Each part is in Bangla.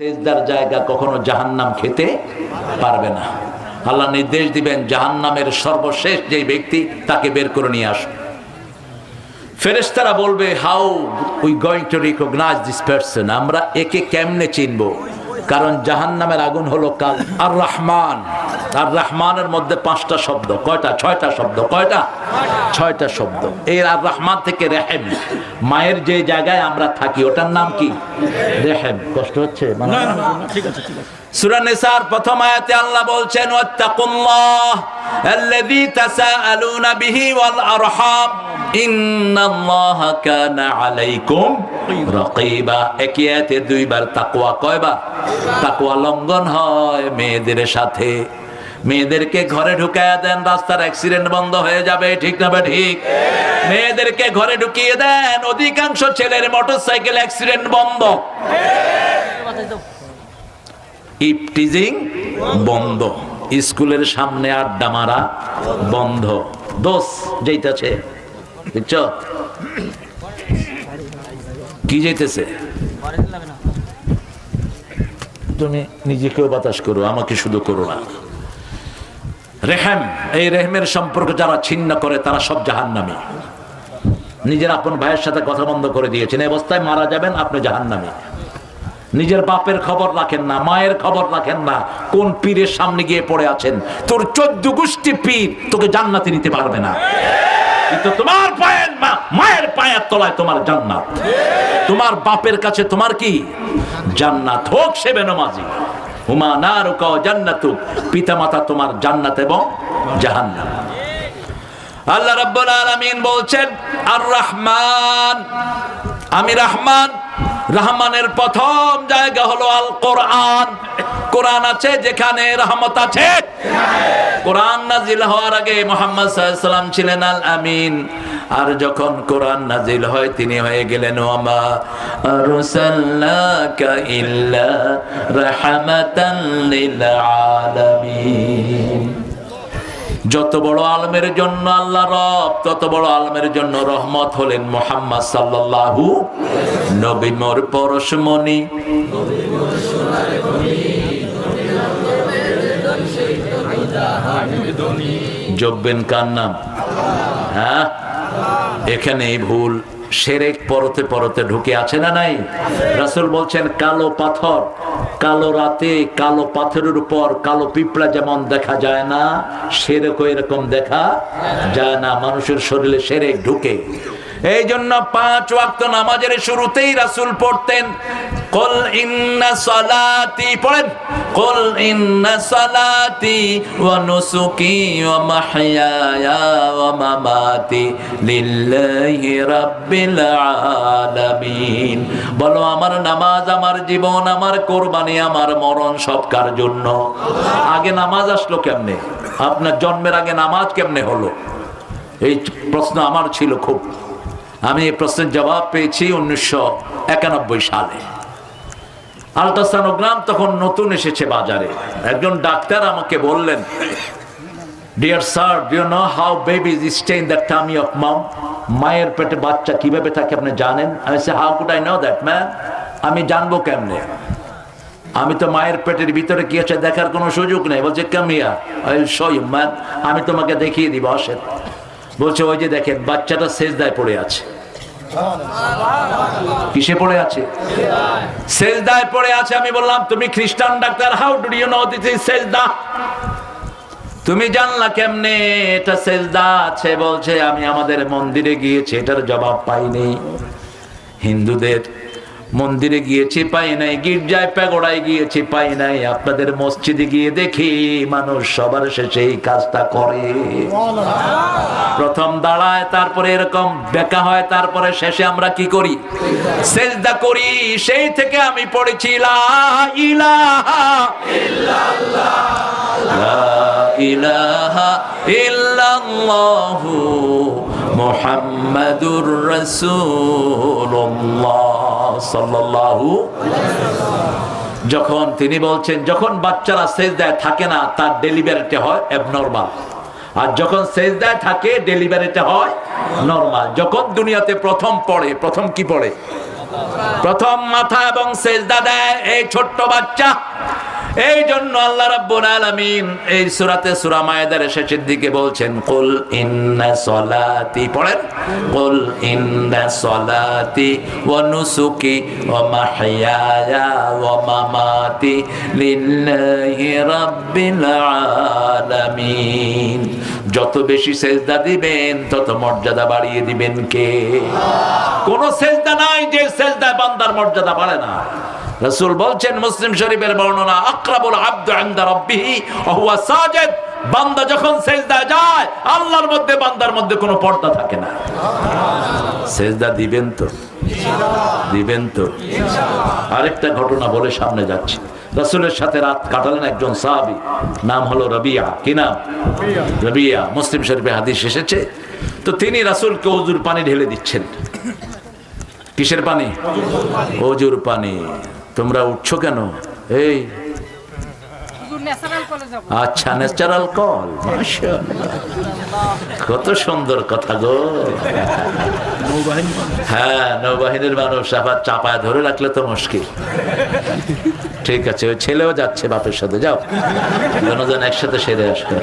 সেজদার জায়গা কখনো জাহান্নাম খেতে পারবে না। আল্লাহ নির্দেশ দিবেন, জাহান্নামের সর্বশেষ যে ব্যক্তি তাকে বের করে নিয়ে আসুন। ফেরেশতারা বলবে, how we going to recognise this person আমরা একে কেমনে চিনবো? কারণ জাহান্নামের আগুন হলো কাল। আর রহমান আর রহমানের মধ্যে পাঁচটা শব্দ। কয়টা? ছয়টা শব্দ। কয়টা? ছয়টা শব্দ। এই আর রহমান থেকে রেহেম। মায়ের যে জায়গায় আমরা থাকি ওটার নাম কি? রেহেম। কষ্ট হচ্ছে? প্রথম আয়াতে আল্লাহ বলছেন ওয়াত্তাকুল্লাহ আল্লাযী তাসাআলুনা বিহি ওয়াল আরহাম। ইন্নাল্লাহা কানা আলাইকুম রাকীবা একই আয়াতে দুইবার তাকওয়া কয়বার? লঙ্ঘন হয় মেয়েদের সাথে। মেয়েদেরকে ঘরে ঢুকায়া দেন, রাস্তার অ্যাক্সিডেন্ট বন্ধ হয়ে যাবে, ঠিক না ঠিক? মেয়েদেরকে ঘরে ঢুকিয়ে দেন, অধিকাংশ ছেলের মোটরসাইকেল অ্যাক্সিডেন্ট বন্ধ। ইপটিজিং বন্ধ। স্কুলের সামনে আড্ডা মারা বন্ধ। দোষ যেইতেছে বুঝছ কি যেতেছে তুমি নিজেকেও বাতাস করো, আমাকে শুধু করো না। রেহেম, এই রেহমের সম্পর্ক যারা ছিন্ন করে, তারা সব জাহান্নামী। নিজের আপন ভাইয়ের সাথে কথা বন্ধ করে দিয়েছেন, এই অবস্থায় মারা যাবেন, আপনি জাহান্নামী। নিজের বাপের খবর রাখেন না, মায়ের খবর রাখেন না, কোন পীরের সামনে গিয়ে পড়ে আছেন? তোর চোদ্দ গোষ্ঠী পীর তোকে জান্নাতে নিতে পারবে না। কিন্তু তোমার পায়ের মায়ের পায়ের তলায় তোমার জান্নাত। তোমার বাপের কাছে তোমার কি? জান্নাত হোক সে বেনমাজি। হুমা না রুকাও জান্নাতুক পিতামাতা তোমার জান্নাত এবং জাহান্নাম। আল্লাহ রাব্বুল আলামিন বলছেন আর রহমান আমি রহমান। রহমানের প্রথম জায়গা হলো আল কোরআন কোরআন আছে যেখানে রহমত আছে। কোরআন নাজিল হওয়ার আগে মোহাম্মদ সাল্লাম ছিলেন আল আমিন আর যখন কোরআন নাজিল হয়, তিনি হয়ে গেলেন যত বড় আলমের জন্য আল্লাহ রব, তত বড় আলমের জন্য রহমত হলেন মোহাম্মদ সাল্লাল্লাহু নবী মোর পরশমণি। জব্বেন কার নাম? হ্যাঁ? এখানেই ভুল। সেরেক পরতে পরতে ঢুকে আছে না নাই? রাসুল বলছেন, কালো পাথর, কালো রাতে কালো পাথরের উপর কালো পিঁপড়া যেমন দেখা যায় না সেরকম এরকম দেখা যায় না। মানুষের শরীরে সেরেক ঢুকে। এই জন্য পাঁচ ওয়াক্ত নামাজের শুরুতেই রাসুল পড়তেন, কল ইন্না সালাতি পড়েন, কল ইন্না সালাতি ওয়া নুসুকি ওয়া মাহইয়ায়া ওয়া মামাতি লিল্লাহি রাব্বিল আলামিন বলো, আমার নামাজ, আমার জীবন, আমার কোরবানি, আমার মরণ সব কার জন্য? আগে নামাজ আসলো কেমনে? আপনার জন্মের আগে নামাজ কেমনে হলো? এই প্রশ্ন আমার ছিল খুব। আমি এই প্রশ্নের জবাব পেয়েছি উনিশশো একানব্বই সালে। আলট্রাসানোগ্রাম তখন নতুন এসেছে বাজারে। একজন ডাক্তার আমাকে বললেন dear sir you know how baby is stay in the tummy of mum মায়ের পেটে বাচ্চা কীভাবে থাকে আপনি জানেন? আমি say how could I know that man আমি জানব কেমনে? আমি তো মায়ের পেটের ভিতরে কি আছে দেখার কোনো সুযোগ নেই। বলছে কামিয়া শো ইউ ম্যান আমি তোমাকে দেখিয়ে দিব, আসেন। বলছে, ওই যে দেখেন, বাচ্চাটা সেজদায় পড়ে আছে। কিসে পড়ে আছে? সেজদায় পড়ে আছে, আমি বললাম, তুমি খ্রিস্টান doctor how do you know this is তুমি জানলা কেমনে, এটা সেজদা আছে? বলছে, আমি আমাদের মন্দিরে গিয়েছি, এটার জবাব পাইনি। হিন্দুদের মন্দিরে গিয়েছি পাই নাই, গির্জায় পেগোড়ায় গিয়েছি পাই নাই। আপনাদের মসজিদে গিয়ে দেখি মানুষ সবার শেষে এই কাজটা করে। প্রথম দাঁড়ায়, তারপরে এরকম বেকা হয়, তারপরে শেষে আমরা কি করি? সেজদা করি, সেই থেকে আমি পড়েছি, লা ইলাহা লা ইলাহা ইল্লাল্লাহু মুহাম্মাদুর সাল্লাল্লাহু যখন তিনি বলছেন, যখন বাচ্চারা সেজদায় থাকে না, তার ডেলিভারিতে হয় অ্যাবনর্মাল আর যখন সেজদায় থাকে ডেলিভারিতে হয় নরমাল যখন দুনিয়াতে প্রথম পড়ে, প্রথম কি পড়ে? প্রথম মাথা এবং সেজদা দেয় এই ছোট্ট বাচ্চা। এই জন্য আল্লাহ রাব্বুল আলামিন এই সূরাতে সূরা মায়েদার শেষের দিকে বলছেন, কুল ইন্না সলাতি, পড়েন, কুল ইন্না সলাতি ওয়া নুসুকি ওয়া মাহইয়ায়া ওয়া মামাতি লিল্লাহি রাব্বিল আলামিন। যত বেশি সেজদা দিবেন, তত মর্যাদা বাড়িয়ে দিবেন কে? কোন সেজদা নাই যে সেজদা বান্দার মর্যাদা বাড়ে না। রাসূল বলছেন মুসলিম শরীফের বর্ণনা আকরাবুল আব্দু বান্দা যখন সেজদা যায়, আল্লাহর মধ্যে, বান্দার মধ্যে কোনো পর্দা থাকে না। সেজদা দিবেন তো? দিবেন তো? আরেকটা ঘটনা বলে সামনে যাচ্ছে। রাসূলের সাথে রাত কাটালেন একজন সাহাবি, নাম হলো রবিয়া। কি নাম? রবিয়া। মুসলিম শরীফে হাদিস এসেছে। তো তিনি রাসূলকে ওজুর পানি ঢেলে দিচ্ছেন। কিসের পানি? অজুর পানি। তোমরা উঠছো কেন? এই। আচ্ছা ন্যাচারাল কল কত সুন্দর কথা গো। হ্যাঁ নৌবাহিনীর মানুষ আবার চাপায় ধরে রাখলে তো মুশকিল। ঠিক আছে, ওই ছেলেও যাচ্ছে বাপের সাথে, যাও। জনজন একসাথে সেরে আসবে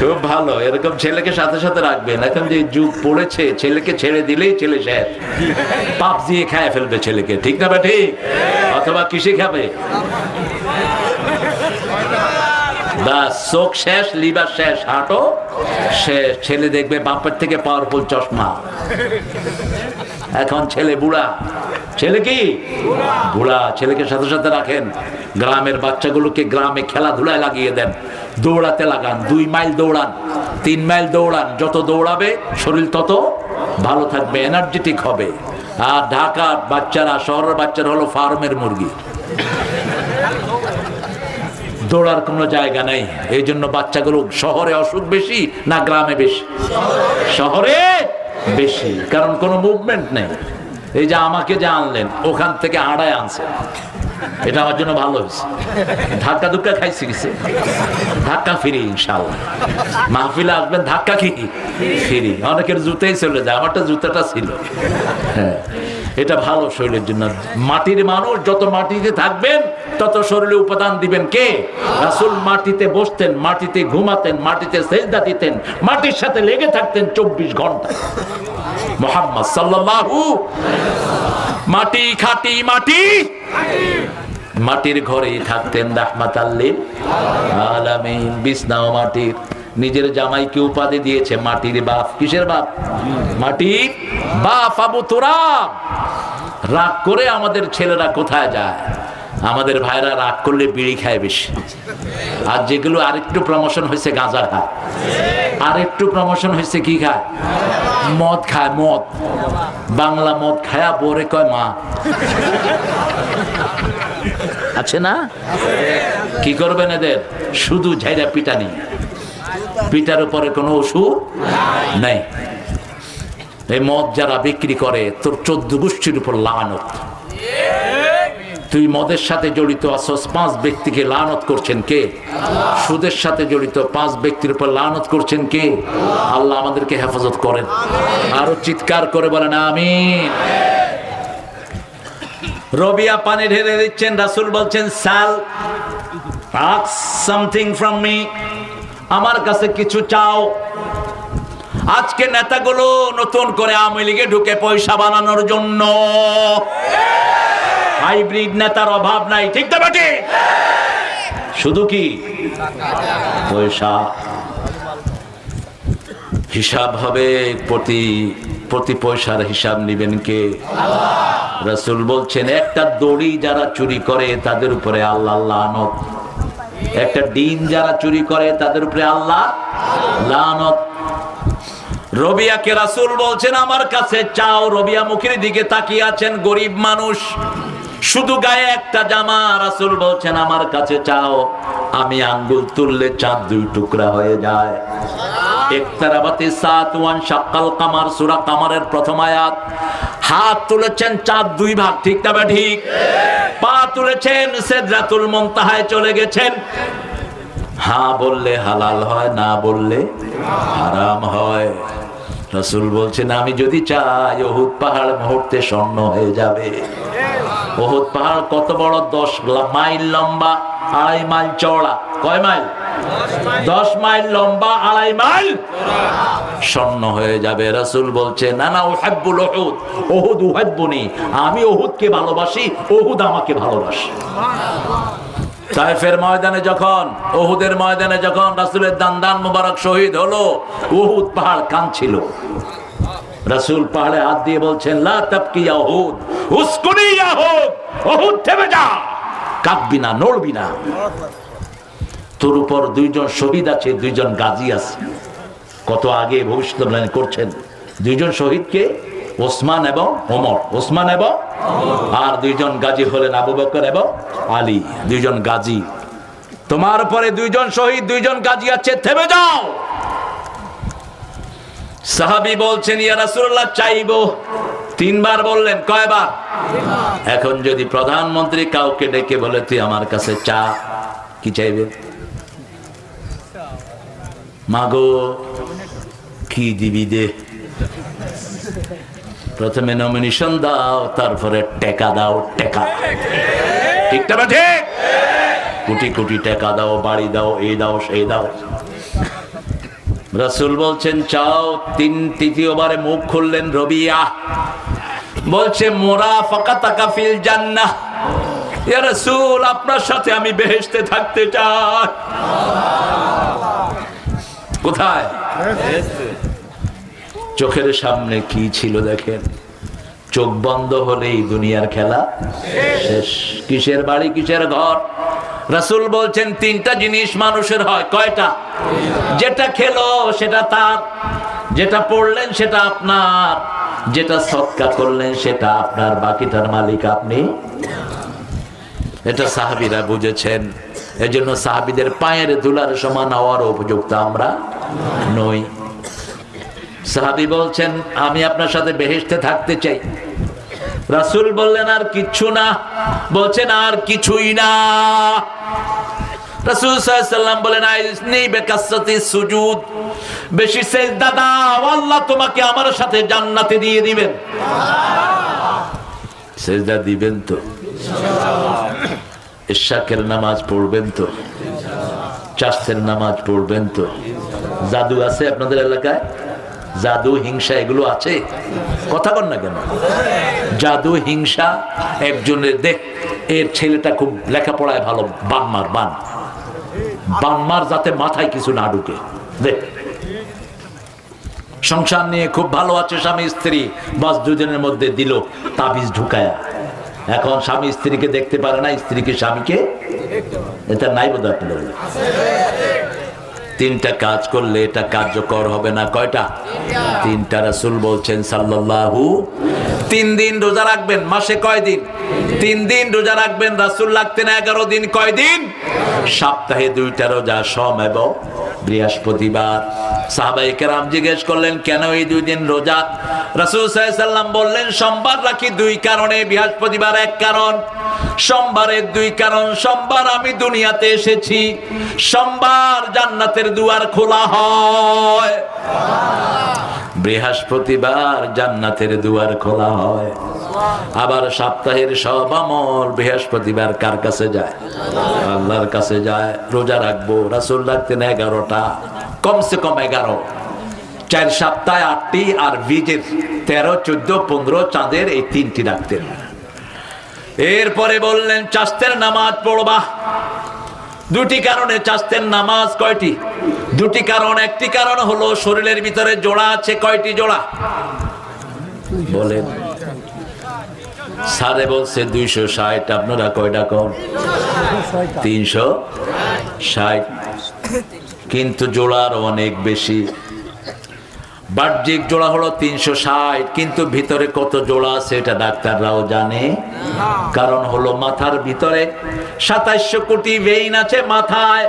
খুব ভালো, এরকম ছেলেকে সাথে সাথে রাখবেন এখন যে যুগ পড়েছে, ছেলেকে ছেড়ে দিলেই ছেলে পাপ দিয়ে খায় ফেলবে ছেলেকে, ঠিক না বা ঠিক অথবা কিসে খাবে? শেষ শেষ, হাঁটো ছেলে দেখবে বাপের থেকে পাওয়ারফুল চশমা। এখন ছেলে বুড়া। ছেলে কি? বুড়া, ছেলেকে সাথে সাথে রাখেন। গ্রামের বাচ্চাগুলোকে গ্রামে খেলাধুলায় লাগিয়ে দেন। দৌড়াতে লাগান, দুই মাইল দৌড়ান, তিন মাইল দৌড়ান। যত দৌড়াবে, শরীর তত ভালো থাকবে এনার্জেটিক হবে। আর ঢাকার বাচ্চারা, শহরের বাচ্চারা হলো ফার্মের মুরগি। দৌড়ার কোনো জায়গা নেই। এই জন্য বাচ্চাগুলো শহরে অসুখ বেশি না গ্রামে বেশি? শহরে বেশি, কারণ কোনো মুভমেন্ট নেই। এই যে আমাকে যে আনলেন, ওখান থেকে আড়ায় আনছে। এটা আমার জন্য ভালো হয়েছে। ধাক্কা ধুক্কা খাইছি গেছে ধাক্কা ফিরি ইনশাল্লাহ মাহফিলে আসবেন, ধাক্কা কি? ফিরি। অনেকের জুতেই চলে যায়, আমারটা জুতাটা ছিল। হ্যাঁ। এটা ভালো শরীরের জন্য। মাটির মানুষ যত মাটিতে থাকবেন, তত শরীরে উপাদান দিবেন কে? রাসুল মাটিতে বসতেন, মাটিতে ঘুমাতেন, মাটিতে সেজদা দিতেন, মাটির সাথে লেগে থাকতেন চব্বিশ ঘণ্টা। মোহাম্মদ সাল্লাল্লাহু মাটি, খাটি মাটি। মাটির ঘরেই থাকতেন রাহমাত আলামিন। বিছনাও মাটির। নিজের জামাইকে উপাধি দিয়েছে মাটির বাপ। কিসের বাপ? মাটির বাপ আবু তোরাব। রাগ করে আমাদের ছেলেরা কোথায় যায়? আমাদের ভাইরা রাগ করলে বিড়ি খায় বেশি। আর যেগুলো আরেকটু প্রমোশন হয়েছে গাঁজা খায় আরেকটু প্রমোশন হয়েছে কি খায়? মদ খায় মদ। বাংলা মদ খায়া পরে কয় মা। আছে না? কি করবেন এদের? শুধু ঝাইরা পিটানি পিটার উপরে কোনো ওষুধ নাই। এই মদ যারা বিক্রি করে তোর চোদ্দ গোষ্ঠীর উপর লানত। তুই মদের সাথে জড়িত আসস পাঁচ ব্যক্তিকে লানত করছেন কে? সুদের সাথে জড়িত পাঁচ ব্যক্তির উপর লানত করছেন কে? আল্লাহ আমাদেরকে হেফাজত করেন। আরও চিৎকার করে বলেন আমি রবিয়া পানি ঢেলে দিচ্ছেন, রাসুল বলছেন, সাল সামথিং ফ্রম মি আমার কাছে কিছু চাও। আজকে নেতাগুলো নতুন করে আওয়ামী লীগে ঢুকে পয়সা বানানোর জন্য। হাইব্রিড নেতার অভাব নাই, ঠিক তো বেটি? শুধু কি? পয়সা। হিসাব হবে প্রতি প্রতি পয়সার হিসাব নিবেন কে? রসুল বলছেন, একটা দড়ি যারা চুরি করে, তাদের উপরে আল্লাহ লানত। একটা ডিম যারা চুরি করে, তাদের উপরে আল্লাহ লানত। রবিয়াকে রাসুল বলছেন, আমার কাছে চাও। রবিয়া মুখের দিকে তাকিয়ে আছেন, গরিব মানুষ। শুধু গায়ে একটা জামা, রাসুল বলছেন, আমার কাছে চাও, আমি আঙ্গুল তুললে চাঁদ দুই টুকরা হয়ে যায়। তুলেছেন চলে গেছেন। হ্যাঁ বললে হালাল হয়, না বললে হয়। রাসূল বলছেন, আমি যদি চাই পাহাড় মুহূর্তে স্বর্ণ হয়ে যাবে। ওহুদ পাহাড়, কত বড়? দশ মাইল লম্বা, আড়াই মাইল চওড়া। কয় মাইল? দশ মাইল লম্বা, আড়াই মাইল স্বর্ণ হয়ে যাবে। রাসূল বলছে, না না ওহাব্বুল ওহুদ ওহুদ উহাব্বুনি। আমি ওহুদকে ভালোবাসি ওহুদ আমাকে ভালোবাসে। ময়দানে যখন ওহুদের ময়দানে যখন রাসূলের দান মুবারক শহীদ হলো ওহুদ পাহাড় কাঁদছিল। রাসূল পাহাড়ে হাত দিয়ে বলছেন, লা তাবকি ইয়া ওহুদ উসকুনি ওহুদ থেমে যা। কাঁদবি না, নড়বি না। তোর উপর দুইজন শহীদ আছে, দুইজন গাজী আছে। কত আগে ভবিষ্যৎবাণী করছেন? দুইজন শহীদকে ওসমান এবং ওমর। ওসমান এবং আর দুইজন গাজী হলেন আবু বকর এবং আলী। দুইজন গাজী। তোমার পরে দুইজন শহীদ, দুইজন গাজী আছে, থেমে যাও। সাহাবি বলছেন, ইয়া রাসূলুল্লাহ, চাইব। তিনবার বললেন, কয়বার? এখন যদি প্রধানমন্ত্রী কাউকে ডেকে বলে, তুই আমার কাছে চা, কি চাইবে? মাগো, কি দিবি দে? প্রথমে নমিনেশন দাও, তারপরে টেকা দাও, টেকা। ঠিক কোটি কোটি টাকা দাও, বাড়ি দাও এই দাও সেই দাও। রসুল বলছেন চাও। তিন তৃতীয়বারে মুখ খুললেন রবিয়া। বলছে মোরা ফাঁকা তাকা ফিল জান্না ইয়া রসুল আপনার সাথে আমি বেহেশতে থাকতে চাই। কোথায়? চোখের সামনে কি ছিল দেখেন? চোখ বন্ধ হলেই দুনিয়ার খেলা শেষ। কিসের বাড়ি কিসের ঘর? রাসূল বলছেন, তিনটা জিনিস মানুষের হয়। কয়টা? যেটা খেলো সেটা তার, যেটা পড়লেন সেটা আপনার, যেটা সৎকা করলেন সেটা আপনার বাকিটার মালিক আপনি। এটা সাহাবিরা বুঝেছেন। এজন্য সাহাবিদের পায়ের ধুলার সমান হওয়ার উপযুক্ত আমরা নই। সাহাবি বলছেন, আমি আপনার সাথে বেহেশতে থাকতে চাই। রাসূল বললেন, আর কিচ্ছু না। বলছেন, আর কিছুই না। ইশাকের নামাজ পড়বেন তো? চাষের নামাজ পড়বেন তো? জাদু আছে আপনাদের এলাকায়? জাদু, হিংসা, এগুলো আছে? কথা বল না কেন? জাদু, হিংসা, একজনের দেখ এর ছেলেটা খুব লেখাপড়ায় ভালো, বানমার, বান। বানমার যাতে মাথায় কিছু না ঢুকে। সংসার নিয়ে খুব ভালো আছে স্বামী স্ত্রী, বাস দুজনের মধ্যে দিল, তাবিজ ঢুকায়া। এখন স্বামী স্ত্রীকে দেখতে পারে না স্ত্রীকে স্বামীকে? এটা নাই বোধ আপনাদের। তিনটা কাজ করলে এটা কার্যকর হবে না। কয়টা? তিনটা রাসূল বলছেন সাল্লাল্লাহু তিন দিন রোজা রাখবেন, মাসে কয় দিন? তিন দিন রোজা রাখবেন, রাসূল লাগতেন এগারো দিন, কয় দিন? সপ্তাহে দুইটা রোজা, সম এবং বৃহস্পতিবার। সাহাবাই কেরাম জিজ্ঞেস করলেন, কেন এই দুই দিন রোজা? রাসূল সাল্লাম বললেন, সোমবার রাখি দুই কারণে, বৃহস্পতিবার এক কারণ। সোমবারের দুই কারণ, সোমবার আমি দুনিয়াতে এসেছি, সোমবার জান্নাতের দুয়ার খোলা হয়। বৃহস্পতিবার জান্নাতের দুয়ার খোলা হয়। আবার সপ্তাহের সব আমল বৃহস্পতিবার কার কাছে যায়? আল্লাহর কাছে যায়। রোজা রাখব, রাসুল রাখতেন এগারোটা, কমসে কম এগারো। চার সপ্তাহে আটটি আর বীজের তেরো, চোদ্দ, পনেরো, চাঁদের এই তিনটি রাখতেন। এরপরে বললেন চাস্তের নামাজ পড়বা। দুটি কারণে চাস্তের নামাজ কয়টি? দুটি কারণ, একটি কারণ হলো শরীরের ভিতরে জোড়া আছে, কয়টি জোড়া? বলেন। সারে বলছে, দুইশো ষাট, আপনারা কয়টা কম তিনশো ষাট। কিন্তু জোড়ার অনেক বেশি। বাহ্যিক জোড়া হলো তিনশো ষাট, কিন্তু ভিতরে কত জোড়া আছে এটা ডাক্তাররাও জানে। কারণ হলো মাথার ভিতরে সাতাইশো কোটি ভেইন আছে মাথায়,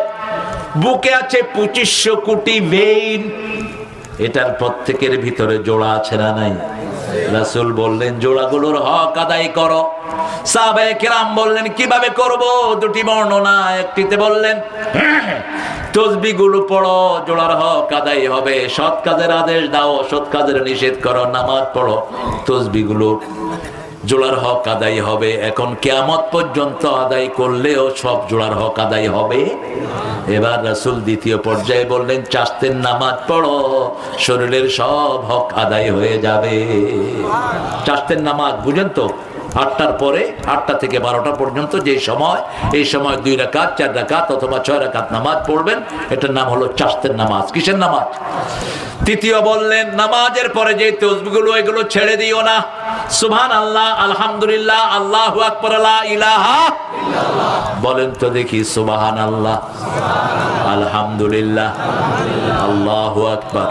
বুকে আছে পঁচিশশো কোটি ভেইন এটার প্রত্যেকের ভিতরে জোড়া আছে না নাই? রাসুল বললেন, জোড়াগুলোর হক আদায় করো। সাহাবায়ে কেরাম বললেন, কীভাবে করব? দুটি বর্ণনা, একটিতে বললেন পড়ো, জোড়ার হক আদায় হবে। সৎ কাজের আদেশ দাও, সৎ কাজের নিষেধ করো, নামাজ পড়ো। তসবিগুলো জোড়ার হক আদায় হবে। এখন কেয়ামত পর্যন্ত আদায় করলেও সব জোড়ার হক আদায় হবে? এবার রাসুল দ্বিতীয় পর্যায়ে বললেন চাস্তের নামাজ পড়ো, শরীরের সব হক আদায় হয়ে যাবে। চাস্তের নামাজ, বুঝেন তো? আটটার পরে, আটটা থেকে বারোটা পর্যন্ত যে সময়, এই সময় দুই রাকাত, চার রাকাত অথবা ছয় রাকাত নামাজ পড়বেন। এটার নাম হলো চাস্তের নামাজ। কিসের নামাজ? তৃতীয় বললেন, নামাজের পরে যে তসবিগুলো এগুলো ছেড়ে দিও না। সুবহান আল্লাহ আলহামদুলিল্লাহ আল্লাহু ইলাহা বলেন তো দেখি সুবহান আল্লাহ আলহামদুলিল্লাহ, আল্লাহ আকবার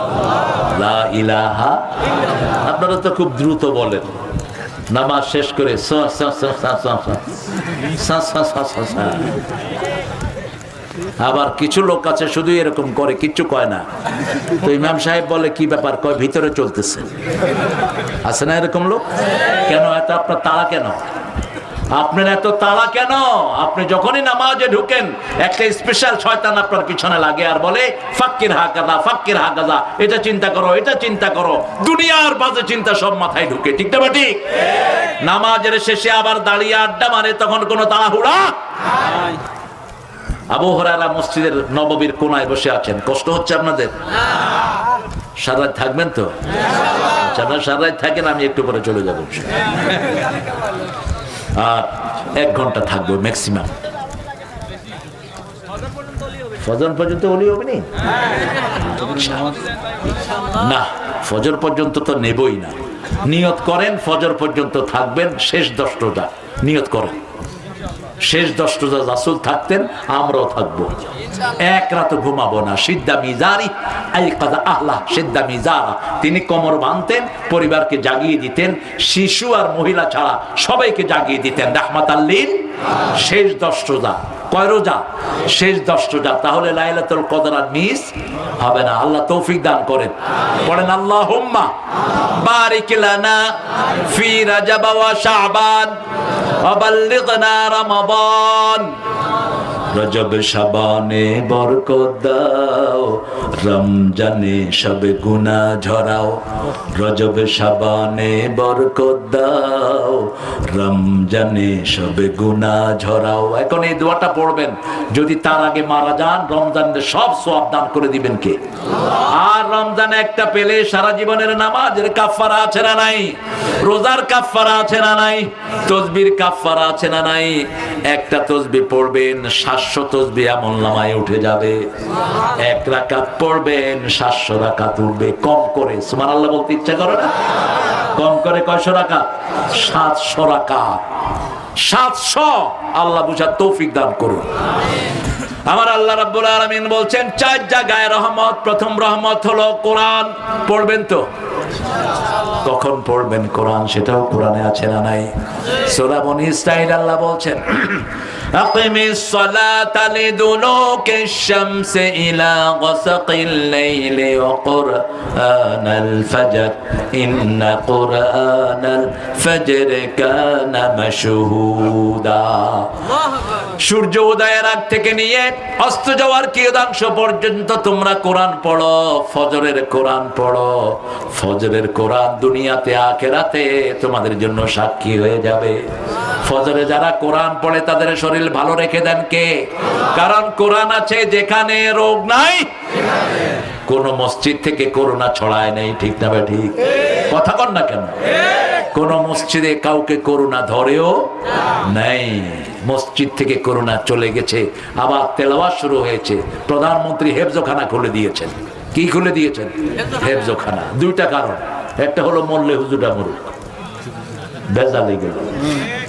ইলাহা আপনারা তো খুব দ্রুত বলেন। নামাজ শেষ করে। আবার কিছু লোক আছে শুধু এরকম করে কিচ্ছু কয় না তো ইমাম সাহেব বলে কি ব্যাপার কয় ভিতরে চলতেছে আছে না এরকম লোক কেন এত আপনার তাড়া কেন আপনার এত তাড়া কেন? আপনি যখনই নামাজে ঢুকেন একটা স্পেশাল শয়তান আপনার পিছনে লাগে আর বলে ফাক্কির হাকাদা ফাক্কির হাকাদা এটা চিন্তা করো এটা চিন্তা করো। দুনিয়ার বাজে চিন্তা সব মাথায় ঢুকে ঠিক না ঠিক? নামাজের শেষে আবার দাঁড়িয়ে আড্ডা মারে তখন কোনো তাড়াহুড়া? আবু হরারা মসজিদের নববীর কোনায় বসে আছেন কষ্ট হচ্ছে আপনাদের? সারা থাকবেন তো? সারা সারা থাকেন আমি একটু পরে চলে যাব। আর এক ঘণ্টা থাকব ম্যাক্সিমাম ফজর পর্যন্ত অলি হবে নি, ফজর পর্যন্ত তো নেবই না। নিয়ত করেন, ফজর পর্যন্ত থাকবেন, শেষ দশটা। নিয়ত করেন। শেষ দশ রোজা রাসুল থাকতেন, আমরাও থাকব। এক রাত ঘুমাবো না। সিদ্ধা মিজারি আই কাজা আহলা সিদ্ধা মিজারা। তিনি কোমর বাঁধতেন, পরিবারকে জাগিয়ে দিতেন। শিশু আর মহিলা ছাড়া সবাইকে জাগিয়ে দিতেন। রাহমাত আল্লিন শেষ দশ রোজা কয় রোজা? শেষ দশ তাহলে লাইলাতুল কদর আর মিস হবে না। আল্লাহ তৌফিক দান করেন। পড়েন আল্লাহ বারিক লানা ফি রাজাব ওয়া শাবান। وبلغنا رمضان রজব শাবানে বরকত দাও, রমজানে সব গুনাহ ঝরাও। রজব শাবানে বরকত দাও, রমজানে সব গুনাহ ঝরাও। এখন এই দোয়াটা পড়বেন, যদি তার আগে মারা যান, রমজানের সব সওয়াব দান করে দিবেন কে? আর রমজানে একটা পেলে সারা জীবনের নামাজের কাফারা আছে না নাই? রোজার কাফারা আছে না নাই? তসবির কাফারা আছে না নাই? একটা তসবি পড়বেন আল্লাহ বুঝার তৌফিক দান করুন। আমার আল্লাহ রাব্বুল আলামিন বলছেন, চার জায়গায় রহমত, প্রথম রহমত হলো কোরআন। পড়বেন তো? কখন পড়বেন কোরআন? সেটাও কোরআনে আছে না নাই? সূরা বনি আল্লাহ বলছেন সালাতা লিদুলুকিশ শামসি ইলা গাসাকিল লাইলি ওয়া কুরআনাল ফজর ইন্না কুরআনাল ফজর কানা মাশহুদা সূর্য উদয়ের আগ থেকে নিয়ে অস্ত যাওয়ার কিয়দাংশ পর্যন্ত তোমরা কোরআন পড়ো? ফজরের কোরআন পড়ো। ফজরের কোরআন দুনিয়াতে, আখেরাতে তোমাদের জন্য সাক্ষী হয়ে যাবে। ফজরে যারা কোরআন পড়ে তাদের শরীর ভালো রেখে দেন কে? কারণ কোরআন আছে, যেখানে রোগ নাই, কোন মসজিদ থেকে করোনা ছড়ায় নেই, ঠিক না ভাই ঠিক? কথা কন না কেন? কোন মসজিদে কাউকে করোনা ধরেও নেই। মসজিদ থেকে করোনা চলে গেছে, আবার তেলাওয়া শুরু হয়েছে। প্রধানমন্ত্রী হেফজোখানা খুলে দিয়েছেন। কি খুলে দিয়েছেন? হেফজোখানা। দুইটা কারণ। একটা হলো মল্লে হুজুরা মরুক বেজা লেগে গেল।